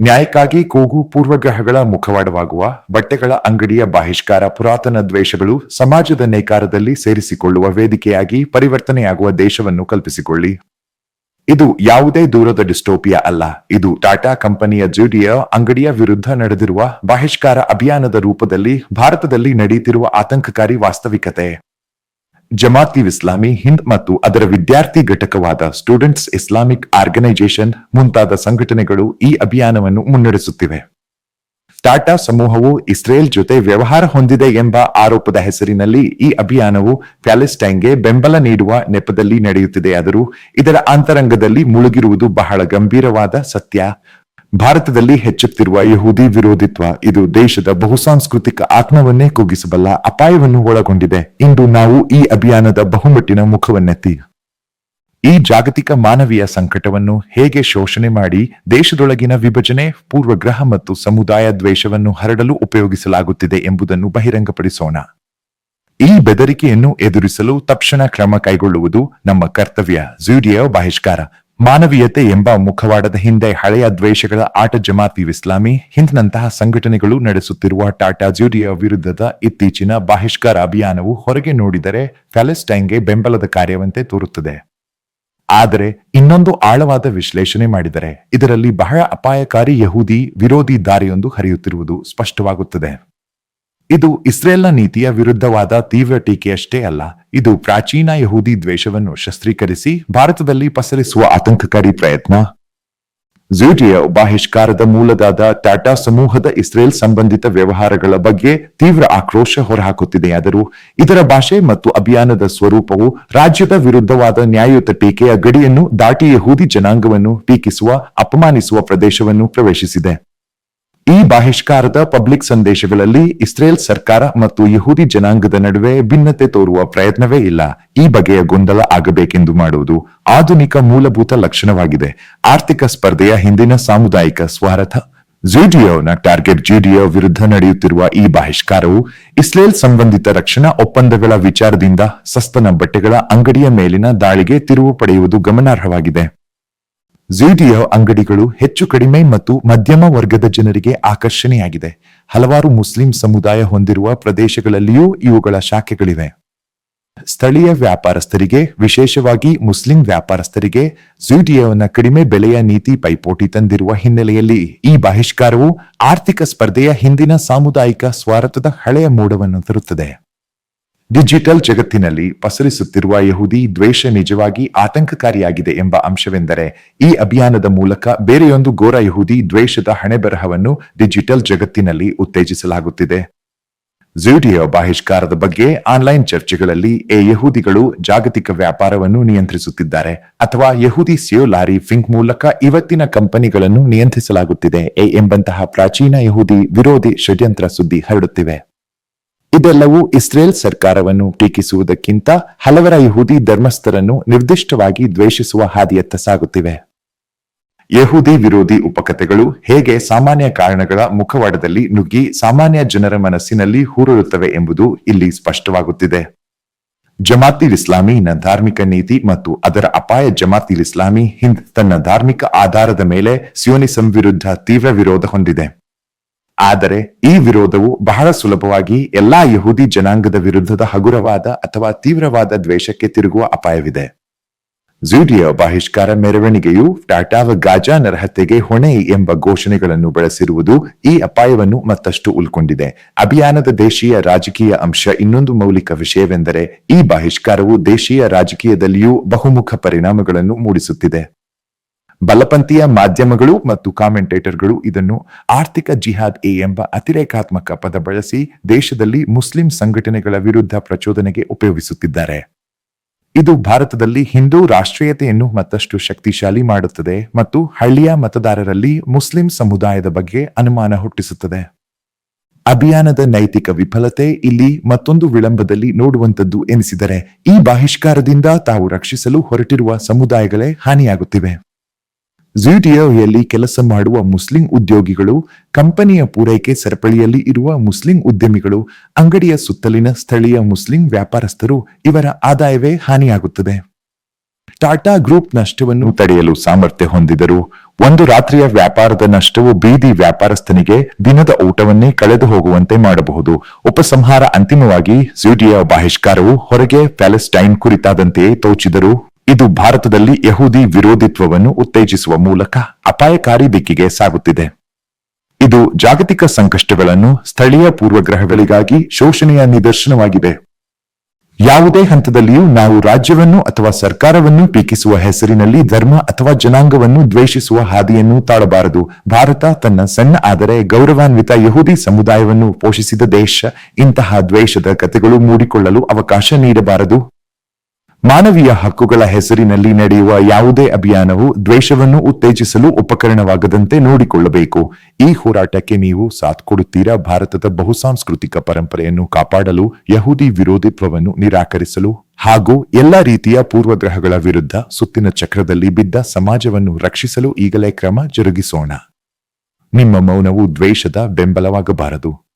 ನ್ಯಾಯಕ್ಕಾಗಿ ಕೂಗು ಪೂರ್ವಗ್ರಹಗಳ ಮುಖವಾಡವಾಗುವ, ಬಟ್ಟೆಗಳ ಅಂಗಡಿಯ ಬಹಿಷ್ಕಾರ ಪುರಾತನ ದ್ವೇಷಗಳು ಸಮಾಜದ ನೇಕಾರದಲ್ಲಿ ಸೇರಿಸಿಕೊಳ್ಳುವ ವೇದಿಕೆಯಾಗಿ ಪರಿವರ್ತನೆಯಾಗುವ ದೇಶವನ್ನು ಕಲ್ಪಿಸಿಕೊಳ್ಳಿ. ಇದು ಯಾವುದೇ ದೂರದ ಡಿಸ್ಟೋಪಿಯಾ ಅಲ್ಲ, ಇದು ಟಾಟಾ ಕಂಪನಿಯ ಜೂಡಿಯ ಅಂಗಡಿಯ ವಿರುದ್ಧ ನಡೆದಿರುವ ಬಹಿಷ್ಕಾರ ಅಭಿಯಾನದ ರೂಪದಲ್ಲಿ ಭಾರತದಲ್ಲಿ ನಡೆಯುತ್ತಿರುವ ಆತಂಕಕಾರಿ ವಾಸ್ತವಿಕತೆ. ಜಮಾತಿ ಇಸ್ಲಾಮಿ, ಹಿಂದ್ ಮತ್ತು ಅದರ ವಿದ್ಯಾರ್ಥಿ ಘಟಕವಾದ ಸ್ಟೂಡೆಂಟ್ಸ್ ಇಸ್ಲಾಮಿಕ್ ಆರ್ಗನೈಸೇಷನ್ ಮುಂತಾದ ಸಂಘಟನೆಗಳು ಈ ಅಭಿಯಾನವನ್ನು ಮುನ್ನಡೆಸುತ್ತಿವೆ. ಟಾಟಾ ಸಮೂಹವು ಇಸ್ರೇಲ್ ಜೊತೆ ವ್ಯವಹಾರ ಹೊಂದಿದೆ ಎಂಬ ಆರೋಪದ ಹೆಸರಿನಲ್ಲಿ ಈ ಅಭಿಯಾನವು ಪ್ಯಾಲೆಸ್ಟೈನ್ಗೆ ಬೆಂಬಲ ನೀಡುವ ನೆಪದಲ್ಲಿ ನಡೆಯುತ್ತಿದೆಯಾದರೂ ಇದರ ಅಂತರಂಗದಲ್ಲಿ ಮುಳುಗಿರುವುದು ಬಹಳ ಗಂಭೀರವಾದ ಸತ್ಯ. ಭಾರತದಲ್ಲಿ ಹೆಚ್ಚುತ್ತಿರುವ ಯಹೂದಿ ವಿರೋಧಿತ್ವ ಇದು ದೇಶದ ಬಹುಸಾಂಸ್ಕೃತಿಕ ಆತ್ಮವನ್ನೇ ಕುಗ್ಗಿಸಬಲ್ಲ ಅಪಾಯವನ್ನು ಒಳಗೊಂಡಿದೆ. ಇಂದು ನಾವು ಈ ಅಭಿಯಾನದ ಬಹುಮಟ್ಟಿನ ಮುಖವನ್ನೆತ್ತಿ. ಈ ಜಾಗತಿಕ ಮಾನವೀಯ ಸಂಕಟವನ್ನು ಹೇಗೆ ಶೋಷಣೆ ಮಾಡಿ ದೇಶದೊಳಗಿನ ವಿಭಜನೆ, ಪೂರ್ವಗ್ರಹ ಮತ್ತು ಸಮುದಾಯ ದ್ವೇಷವನ್ನು ಹರಡಲು ಉಪಯೋಗಿಸಲಾಗುತ್ತಿದೆ ಎಂಬುದನ್ನು ಬಹಿರಂಗಪಡಿಸೋಣ. ಈ ಬೆದರಿಕೆಯನ್ನು ಎದುರಿಸಲು ತಕ್ಷಣ ಕ್ರಮ ಕೈಗೊಳ್ಳುವುದು ನಮ್ಮ ಕರ್ತವ್ಯ. ಜೂಡಿಯೋ ಬಹಿಷ್ಕಾರ ಮಾನವೀಯತೆ ಎಂಬ ಮುಖವಾಡದ ಹಿಂದೆ ಹಳೆಯ ದ್ವೇಷಗಳ ಆಟ ಜಮಾತಿ ಇಸ್ಲಾಮಿ, ಹಿಂದಿನಂತಹ ಸಂಘಟನೆಗಳು ನಡೆಸುತ್ತಿರುವ ಟಾಟಾ ಜ್ಯೂರಿಯ ವಿರುದ್ಧದ ಇತ್ತೀಚಿನ ಬಹಿಷ್ಕಾರ ಅಭಿಯಾನವು ಹೊರಗೆ ನೋಡಿದರೆ ಪ್ಯಾಲೆಸ್ಟೈನ್ಗೆ ಬೆಂಬಲದ ಕಾರ್ಯವಂತೆ ತೋರುತ್ತದೆ. ಆದರೆ ಇನ್ನೊಂದು ಆಳವಾದ ವಿಶ್ಲೇಷಣೆ ಮಾಡಿದರೆ, ಇದರಲ್ಲಿ ಬಹಳ ಅಪಾಯಕಾರಿ ಯಹೂದಿ ವಿರೋಧಿ ದಾರಿಯೊಂದು ಹರಿಯುತ್ತಿರುವುದು ಸ್ಪಷ್ಟವಾಗುತ್ತದೆ. ಇದು ಇಸ್ರೇಲ್ನ ನೀತಿಯ ವಿರುದ್ಧವಾದ ತೀವ್ರ ಟೀಕೆಯಷ್ಟೇ ಅಲ್ಲ, ಇದು ಪ್ರಾಚೀನ ಯಹೂದಿ ದ್ವೇಷವನ್ನು ಶಸ್ತ್ರೀಕರಿಸಿ ಭಾರತದಲ್ಲಿ ಪಸರಿಸುವ ಆತಂಕಕಾರಿ ಪ್ರಯತ್ನ. ಜೂಟಿಯೋ ಬಾಹಿಷ್ಕಾರದ ಮೂಲದಾದ ಟಾಟಾ ಸಮೂಹದ ಇಸ್ರೇಲ್ ಸಂಬಂಧಿತ ವ್ಯವಹಾರಗಳ ಬಗ್ಗೆ ತೀವ್ರ ಆಕ್ರೋಶ ಹೊರಹಾಕುತ್ತಿದೆಯಾದರೂ, ಇದರ ಭಾಷೆ ಮತ್ತು ಅಭಿಯಾನದ ಸ್ವರೂಪವು ರಾಜ್ಯದ ವಿರುದ್ಧವಾದ ನ್ಯಾಯಯುತ ಟೀಕೆಯ ಗಡಿಯನ್ನು ದಾಟಿ ಯಹೂದಿ ಜನಾಂಗವನ್ನು ಟೀಕಿಸುವ, ಅಪಮಾನಿಸುವ ಪ್ರದೇಶವನ್ನು ಪ್ರವೇಶಿಸಿದೆ. ಈ ಬಹಿಷ್ಕಾರದ ಪಬ್ಲಿಕ್ ಸಂದೇಶಗಳಲ್ಲಿ ಇಸ್ರೇಲ್ ಸರ್ಕಾರ ಮತ್ತು ಯಹೂದಿ ಜನಾಂಗದ ನಡುವೆ ಭಿನ್ನತೆ ತೋರುವ ಪ್ರಯತ್ನವೇ ಇಲ್ಲ. ಈ ಬಗೆಯ ಗೊಂದಲ ಆಗಬೇಕೆಂದು ಮಾಡುವುದು ಆಧುನಿಕ ಮೂಲಭೂತ ಲಕ್ಷಣವಾಗಿದೆ. ಆರ್ಥಿಕ ಸ್ಪರ್ಧೆಯ ಹಿಂದಿನ ಸಾಮುದಾಯಿಕ ಸ್ವಾರ್ಥ. ಜುಡಿಯೋನ ಟಾರ್ಗೆಟ್ ಜುಡಿಯೋ ವಿರುದ್ಧ ನಡೆಯುತ್ತಿರುವ ಈ ಬಹಿಷ್ಕಾರವು ಇಸ್ರೇಲ್ ಸಂಬಂಧಿತ ರಕ್ಷಣಾ ಒಪ್ಪಂದಗಳ ವಿಚಾರದಿಂದ ಸಸ್ತನ ಬಟ್ಟೆಗಳ ಅಂಗಡಿಯ ಮೇಲಿನ ದಾಳಿಗೆ ತಿರುವು ಪಡೆಯುವುದು ಗಮನಾರ್ಹವಾಗಿದೆ. ಜೂಡಿಯೋ ಅಂಗಡಿಗಳು ಹೆಚ್ಚು ಕಡಿಮೆ ಮತ್ತು ಮಧ್ಯಮ ವರ್ಗದ ಜನರಿಗೆ ಆಕರ್ಷಣೆಯಾಗಿದೆ. ಹಲವಾರು ಮುಸ್ಲಿಂ ಸಮುದಾಯ ಹೊಂದಿರುವ ಪ್ರದೇಶಗಳಲ್ಲಿಯೂ ಇವುಗಳ ಶಾಖೆಗಳಿವೆ. ಸ್ಥಳೀಯ ವ್ಯಾಪಾರಸ್ಥರಿಗೆ, ವಿಶೇಷವಾಗಿ ಮುಸ್ಲಿಂ ವ್ಯಾಪಾರಸ್ಥರಿಗೆ ಝೂಡಿಯೋನ ಕಡಿಮೆ ಬೆಲೆಯ ನೀತಿ ಪೈಪೋಟಿ ತಂದಿರುವ ಹಿನ್ನೆಲೆಯಲ್ಲಿ ಈ ಬಹಿಷ್ಕಾರವು ಆರ್ಥಿಕ ಸ್ಪರ್ಧೆಯ ಹಿಂದಿನ ಸಾಮುದಾಯಿಕ ಸ್ವಾರ್ಥದ ಹಳೆಯ ಮೂಡವನ್ನು ತರುತ್ತದೆ. ಡಿಜಿಟಲ್ ಜಗತ್ತಿನಲ್ಲಿ ಪಸರಿಸುತ್ತಿರುವ ಯಹೂದಿ ದ್ವೇಷ ನಿಜವಾಗಿ ಆತಂಕಕಾರಿಯಾಗಿದೆ ಎಂಬ ಅಂಶವೆಂದರೆ, ಈ ಅಭಿಯಾನದ ಮೂಲಕ ಬೇರೆಯೊಂದು ಘೋರ ಯಹೂದಿ ದ್ವೇಷದ ಹಣೆಬರಹವನ್ನು ಡಿಜಿಟಲ್ ಜಗತ್ತಿನಲ್ಲಿ ಉತ್ತೇಜಿಸಲಾಗುತ್ತಿದೆ. ಝೂಡಿಯೋ ಬಹಿಷ್ಕಾರದ ಬಗ್ಗೆ ಆನ್ಲೈನ್ ಚರ್ಚೆಗಳಲ್ಲಿ ಎ ಯಹೂದಿಗಳು ಜಾಗತಿಕ ವ್ಯಾಪಾರವನ್ನು ನಿಯಂತ್ರಿಸುತ್ತಿದ್ದಾರೆ ಅಥವಾ ಯಹೂದಿ ಸಿಯೋ ಲಾರಿ ಫಿಂಕ್ ಮೂಲಕ ಇವತ್ತಿನ ಕಂಪನಿಗಳನ್ನು ನಿಯಂತ್ರಿಸಲಾಗುತ್ತಿದೆ ಎ ಎಂಬಂತಹ ಪ್ರಾಚೀನ ಯಹೂದಿ ವಿರೋಧಿ ಷಡ್ಯಂತ್ರ ಸುದ್ದಿ ಹರಡುತ್ತಿವೆ. ಇದೆಲ್ಲವೂ ಇಸ್ರೇಲ್ ಸರ್ಕಾರವನ್ನು ಟೀಕಿಸುವುದಕ್ಕಿಂತ ಹಲವರ ಯಹೂದಿ ಧರ್ಮಸ್ಥರನ್ನು ನಿರ್ದಿಷ್ಟವಾಗಿ ದ್ವೇಷಿಸುವ ಹಾದಿಯತ್ತ ಸಾಗುತ್ತಿವೆ. ಯಹೂದಿ ವಿರೋಧಿ ಉಪಕಥೆಗಳು ಹೇಗೆ ಸಾಮಾನ್ಯ ಕಾರಣಗಳ ಮುಖವಾಡದಲ್ಲಿ ನುಗ್ಗಿ ಸಾಮಾನ್ಯ ಜನರ ಮನಸ್ಸಿನಲ್ಲಿ ಹೂರುಳುತ್ತವೆ ಎಂಬುದು ಇಲ್ಲಿ ಸ್ಪಷ್ಟವಾಗುತ್ತಿದೆ. ಜಮಾತಿ ಇಸ್ಲಾಮಿನ ಧಾರ್ಮಿಕ ನೀತಿ ಮತ್ತು ಅದರ ಅಪಾಯ ಜಮಾತಿ ಇಸ್ಲಾಮಿ ಹಿಂದ್ ತನ್ನ ಧಾರ್ಮಿಕ ಆಧಾರದ ಮೇಲೆ ಸಿಯೋನಿಸಂ ವಿರುದ್ಧ ತೀವ್ರ ವಿರೋಧ ಹೊಂದಿದೆ. ಆದರೆ ಈ ವಿರೋಧವು ಬಹಳ ಸುಲಭವಾಗಿ ಎಲ್ಲಾ ಯಹೂದಿ ಜನಾಂಗದ ವಿರುದ್ಧದ ಹಗುರವಾದ ಅಥವಾ ತೀವ್ರವಾದ ದ್ವೇಷಕ್ಕೆ ತಿರುಗುವ ಅಪಾಯವಿದೆ. ಝೂಡಿಯ ಬಹಿಷ್ಕಾರ ಮೆರವಣಿಗೆಯು ಟಾಟಾವ ಗಾಜಾ ನರಹತ್ಯೆಗೆ ಹೊಣೆ ಎಂಬ ಘೋಷಣೆಗಳನ್ನು ಬಳಸಿರುವುದು ಈ ಅಪಾಯವನ್ನು ಮತ್ತಷ್ಟು ಉಲ್ಕೊಂಡಿದೆ. ಅಭಿಯಾನದ ದೇಶೀಯ ರಾಜಕೀಯ ಅಂಶ ಇನ್ನೊಂದು ಮೌಲಿಕ ವಿಷಯವೆಂದರೆ ಈ ಬಹಿಷ್ಕಾರವು ದೇಶೀಯ ರಾಜಕೀಯದಲ್ಲಿಯೂ ಬಹುಮುಖ ಪರಿಣಾಮಗಳನ್ನು ಮೂಡಿಸುತ್ತಿದೆ. ಬಲಪಂಥೀಯ ಮಾಧ್ಯಮಗಳು ಮತ್ತು ಕಾಮೆಂಟೇಟರ್ಗಳು ಇದನ್ನು ಆರ್ಥಿಕ ಜಿಹಾದ್ ಎ ಎಂಬ ಅತಿರೇಕಾತ್ಮಕ ಪದ ಬಳಸಿ ದೇಶದಲ್ಲಿ ಮುಸ್ಲಿಂ ಸಂಘಟನೆಗಳ ವಿರುದ್ಧ ಪ್ರಚೋದನೆಗೆ ಉಪಯೋಗಿಸುತ್ತಿದ್ದಾರೆ. ಇದು ಭಾರತದಲ್ಲಿ ಹಿಂದೂ ರಾಷ್ಟ್ರೀಯತೆಯನ್ನು ಮತ್ತಷ್ಟು ಶಕ್ತಿಶಾಲಿ ಮಾಡುತ್ತದೆ ಮತ್ತು ಹಳ್ಳಿಯ ಮತದಾರರಲ್ಲಿ ಮುಸ್ಲಿಂ ಸಮುದಾಯದ ಬಗ್ಗೆ ಅನುಮಾನ ಹುಟ್ಟಿಸುತ್ತದೆ. ಅಭಿಯಾನದ ನೈತಿಕ ವಿಫಲತೆ ಇಲ್ಲಿ ಮತ್ತೊಂದು ವಿಳಂಬದಲ್ಲಿ ನೋಡುವಂತದ್ದು ಎನಿಸಿದರೆ ಈ ಬಹಿಷ್ಕಾರದಿಂದ ತಾವು ರಕ್ಷಿಸಲು ಹೊರಟಿರುವ ಸಮುದಾಯಗಳೇ ಹಾನಿಯಾಗುತ್ತಿವೆ. ಝೂಟಿಯೋಯಲ್ಲಿ ಕೆಲಸ ಮಾಡುವ ಮುಸ್ಲಿಂ ಉದ್ಯೋಗಿಗಳು, ಕಂಪನಿಯ ಪೂರೈಕೆ ಸರಪಳಿಯಲ್ಲಿ ಇರುವ ಮುಸ್ಲಿಂ ಉದ್ಯಮಿಗಳು, ಅಂಗಡಿಯ ಸುತ್ತಲಿನ ಸ್ಥಳೀಯ ಮುಸ್ಲಿಂ ವ್ಯಾಪಾರಸ್ಥರು ಇವರ ಆದಾಯವೇ ಹಾನಿಯಾಗುತ್ತದೆ. ಟಾಟಾ ಗ್ರೂಪ್ ನಷ್ಟವನ್ನು ತಡೆಯಲು ಸಾಮರ್ಥ್ಯ ಹೊಂದಿದರು ಒಂದು ರಾತ್ರಿಯ ವ್ಯಾಪಾರದ ನಷ್ಟವು ಬೀದಿ ವ್ಯಾಪಾರಸ್ಥನಿಗೆ ದಿನದ ಊಟವನ್ನೇ ಕಳೆದು ಹೋಗುವಂತೆ ಮಾಡಬಹುದು. ಉಪಸಂಹಾರ ಅಂತಿಮವಾಗಿ ಸ್ಯೂಡಿಯ ಬಹಿಷ್ಕಾರವು ಹೊರಗೆ ಪ್ಯಾಲೆಸ್ಟೈನ್ ಕುರಿತಾದಂತೆಯೇ ತೋಚಿದರೂ ಇದು ಭಾರತದಲ್ಲಿ ಯಹೂದಿ ವಿರೋಧಿತ್ವವನ್ನು ಉತ್ತೇಜಿಸುವ ಮೂಲಕ ಅಪಾಯಕಾರಿ ದಿಕ್ಕಿಗೆ ಸಾಗುತ್ತಿದೆ. ಇದು ಜಾಗತಿಕ ಸಂಕಷ್ಟಗಳನ್ನು ಸ್ಥಳೀಯ ಪೂರ್ವಗ್ರಹಗಳಿಗಾಗಿ ಶೋಷಣೆಯ ನಿದರ್ಶನವಾಗಿದೆ. ಯಾವುದೇ ಹಂತದಲ್ಲಿಯೂ ನಾವು ರಾಜ್ಯವನ್ನು ಅಥವಾ ಸರ್ಕಾರವನ್ನು ಟೀಕಿಸುವ ಹೆಸರಿನಲ್ಲಿ ಧರ್ಮ ಅಥವಾ ಜನಾಂಗವನ್ನು ದ್ವೇಷಿಸುವ ಹಾದಿಯನ್ನು ತಾಳಬಾರದು. ಭಾರತ ತನ್ನ ಸಣ್ಣ ಆದರೆ ಗೌರವಾನ್ವಿತ ಯಹೂದಿ ಸಮುದಾಯವನ್ನು ಪೋಷಿಸಿದ ದೇಶ ಇಂತಹ ದ್ವೇಷದ ಕಥೆಗಳು ಮೂಡಿಕೊಳ್ಳಲು ಅವಕಾಶ ನೀಡಬಾರದು. ಮಾನವೀಯ ಹಕ್ಕುಗಳ ಹೆಸರಿನಲ್ಲಿ ನಡೆಯುವ ಯಾವುದೇ ಅಭಿಯಾನವು ದ್ವೇಷವನ್ನು ಉತ್ತೇಜಿಸಲು ಉಪಕರಣವಾಗದಂತೆ ನೋಡಿಕೊಳ್ಳಬೇಕು. ಈ ಹೋರಾಟಕ್ಕೆ ನೀವು ಸಾಥ್ ಕೊಡುತ್ತೀರಾ? ಭಾರತದ ಬಹುಸಾಂಸ್ಕೃತಿಕ ಪರಂಪರೆಯನ್ನು ಕಾಪಾಡಲು, ಯಹೂದಿ ವಿರೋಧಿತ್ವವನ್ನು ನಿರಾಕರಿಸಲು ಹಾಗೂ ಎಲ್ಲಾ ರೀತಿಯ ಪೂರ್ವಗ್ರಹಗಳ ವಿರುದ್ಧ ಸುತ್ತಿನ ಚಕ್ರದಲ್ಲಿ ಬಿದ್ದ ಸಮಾಜವನ್ನು ರಕ್ಷಿಸಲು ಈಗಲೇ ಕ್ರಮ ಜರುಗಿಸೋಣ. ನಿಮ್ಮ ಮೌನವು ದ್ವೇಷದ ಬೆಂಬಲವಾಗಬಾರದು.